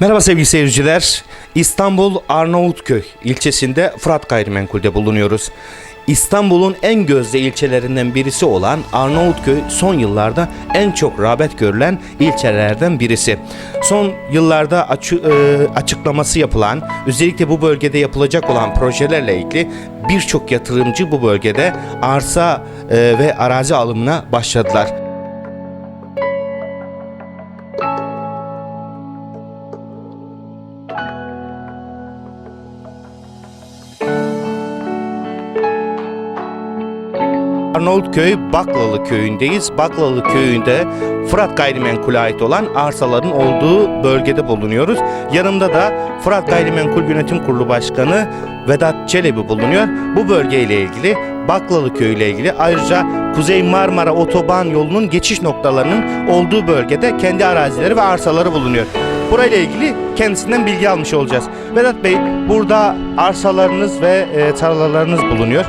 Merhaba sevgili seyirciler. İstanbul Arnavutköy ilçesinde Fırat Gayrimenkul'de bulunuyoruz. İstanbul'un en gözde ilçelerinden birisi olan Arnavutköy son yıllarda en çok rağbet görülen ilçelerden birisi. Son yıllarda açı- e, açıklaması yapılan, özellikle bu bölgede yapılacak olan projelerle ilgili birçok yatırımcı bu bölgede arsa e, ve arazi alımına başladılar. Arnavutköy Baklalı köyündeyiz. Baklalı köyünde Fırat Gayrimenkul'e ait olan arsaların olduğu bölgede bulunuyoruz. Yanımda da Fırat Gayrimenkul Yönetim Kurulu Başkanı Vedat Çelebi bulunuyor. Bu bölgeyle ilgili Baklalı Köyü ile ilgili ayrıca Kuzey Marmara Otoban yolunun geçiş noktalarının olduğu bölgede kendi arazileri ve arsaları bulunuyor. Burayla ilgili kendisinden bilgi almış olacağız. Vedat Bey burada arsalarınız ve e, tarlalarınız bulunuyor.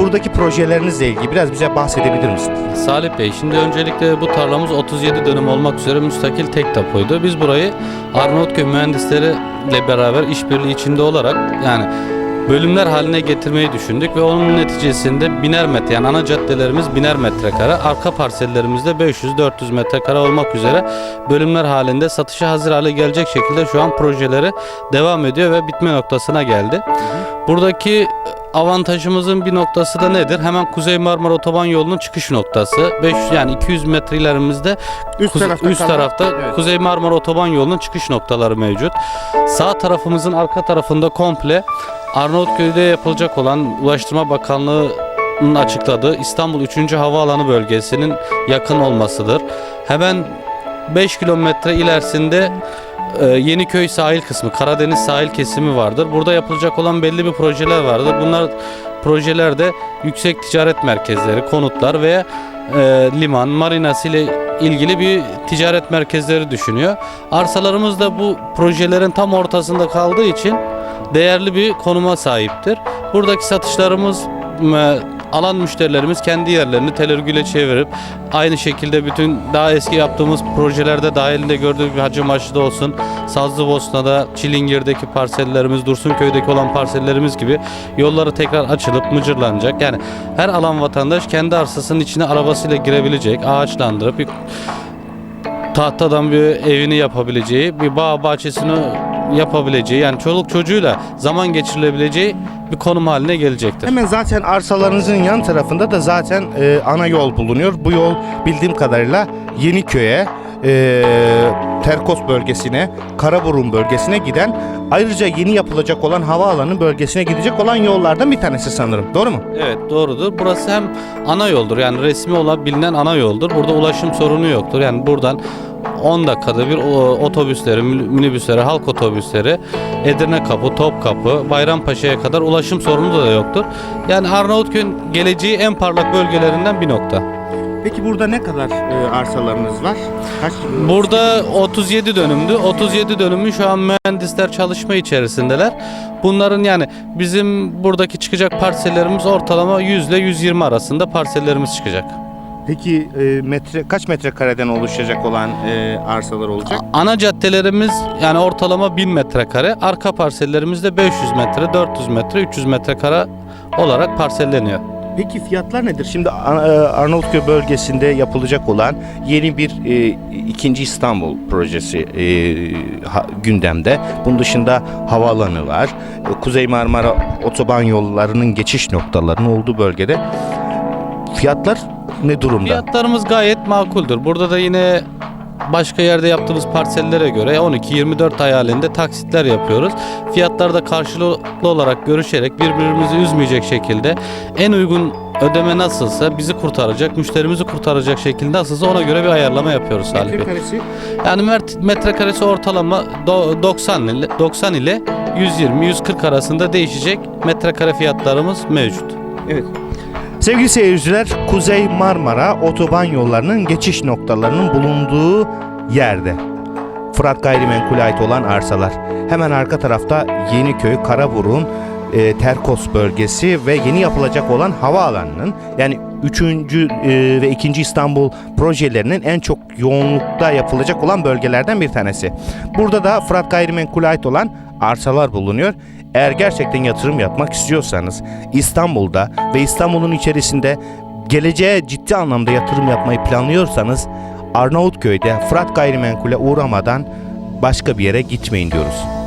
Buradaki projelerinizle ilgili biraz bize bahsedebilir misiniz? Salih Bey, şimdi öncelikle bu tarlamız 37 dönüm olmak üzere müstakil tek tapoydu. Biz burayı Arnavutköy mühendisleriyle beraber işbirliği içinde olarak yani bölümler haline getirmeyi düşündük ve onun neticesinde biner metre yani ana caddelerimiz biner metrekare, arka parsellerimizde 500-400 metrekare olmak üzere bölümler halinde satışa hazır hale gelecek şekilde şu an projeleri devam ediyor ve bitme noktasına geldi. Buradaki avantajımızın bir noktası da nedir? Hemen Kuzey Marmara Otoban yolunun çıkış noktası. 500 yani 200 metre ilerimizde Üst kuze- tarafta üst tarafta Evet. Kuzey Marmara Otoban yolunun çıkış noktaları mevcut. Sağ tarafımızın arka tarafında komple Arnavutköy'de yapılacak olan Ulaştırma Bakanlığı'nın açıkladığı İstanbul 3. Havaalanı bölgesinin yakın olmasıdır. Hemen 5 kilometre ilerisinde e, Yeniköy sahil kısmı, Karadeniz sahil kesimi vardır. Burada yapılacak olan belli bir projeler vardır. Bunlar projelerde yüksek ticaret merkezleri, konutlar veya e, liman, marinası ile ilgili bir ticaret merkezleri düşünüyor. Arsalarımız da bu projelerin tam ortasında kaldığı için değerli bir konuma sahiptir. Buradaki satışlarımız alan müşterilerimiz kendi yerlerini telergüle çevirip aynı şekilde bütün daha eski yaptığımız projelerde dahilinde gördüğü bir Hacı Maçlı'da olsun, Sazlıbosna'da, Çilingir'deki parsellerimiz, Dursunköy'deki olan parsellerimiz gibi yolları tekrar açılıp mıcırlanacak. Yani her alan vatandaş kendi arsasının içine arabasıyla girebilecek, ağaçlandırıp tahtadan bir evini yapabileceği, bir bağ bahçesini yapabileceği yani çoluk çocuğuyla zaman geçirilebileceği bir konum haline gelecektir. Hemen zaten arsalarınızın yan tarafında da zaten e, ana yol bulunuyor. Bu yol bildiğim kadarıyla Yeniköy'e, e, Terkos bölgesine, Karaburun bölgesine giden ayrıca yeni yapılacak olan havaalanı bölgesine gidecek olan yollardan bir tanesi sanırım. Doğru mu? Evet doğrudur. Burası hem ana yoldur yani resmi olan bilinen ana yoldur. Burada ulaşım sorunu yoktur. Yani buradan 10 dakikada bir otobüsleri, mini- minibüsleri, halk otobüsleri, Edirne Kapı, Topkapı, Bayrampaşa'ya kadar ulaşım sorunu da yoktur. Yani Arnavutköy'ün geleceği en parlak bölgelerinden bir nokta. Peki burada ne kadar e, arsalarınız var? Kaç? Burada 37 dönümdü. 37 dönümün şu an mühendisler çalışma içerisindeler. Bunların yani bizim buradaki çıkacak parsellerimiz ortalama 100 ile 120 arasında parsellerimiz çıkacak. Peki e, metre kaç metrekareden oluşacak olan e, arsalar olacak? Ana caddelerimiz yani ortalama 1000 metrekare, arka parsellerimiz de 500 metre, 400 metre, 300 metrekare olarak parselleniyor. Peki fiyatlar nedir? Şimdi e, Arnavutköy bölgesinde yapılacak olan yeni bir e, ikinci İstanbul projesi e, ha- gündemde. Bunun dışında havaalanı var. Kuzey Marmara otoban yollarının geçiş noktalarının olduğu bölgede fiyatlar ne durumda? Fiyatlarımız gayet makuldür. Burada da yine başka yerde yaptığımız parsellere göre 12-24 ay halinde taksitler yapıyoruz. Fiyatlar da karşılıklı olarak görüşerek birbirimizi üzmeyecek şekilde en uygun ödeme nasılsa bizi kurtaracak, müşterimizi kurtaracak şekilde nasılsa ona göre bir ayarlama yapıyoruz Salih Bey. Metrekaresi Yani met- metrekaresi ortalama do- 90 ile 90 ile 120-140 arasında değişecek metrekare fiyatlarımız mevcut. Evet. Sevgili seyirciler, Kuzey Marmara otoban yollarının geçiş noktalarının bulunduğu yerde. Fırat Gayrimenkul'e ait olan arsalar. Hemen arka tarafta Yeniköy, Karaburun, e, Terkos bölgesi ve yeni yapılacak olan havaalanının yani 3. ve 2. İstanbul projelerinin en çok yoğunlukta yapılacak olan bölgelerden bir tanesi. Burada da Fırat Gayrimenkul'e ait olan arsalar bulunuyor. Eğer gerçekten yatırım yapmak istiyorsanız İstanbul'da ve İstanbul'un içerisinde geleceğe ciddi anlamda yatırım yapmayı planlıyorsanız Arnavutköy'de Fırat Gayrimenkul'e uğramadan başka bir yere gitmeyin diyoruz.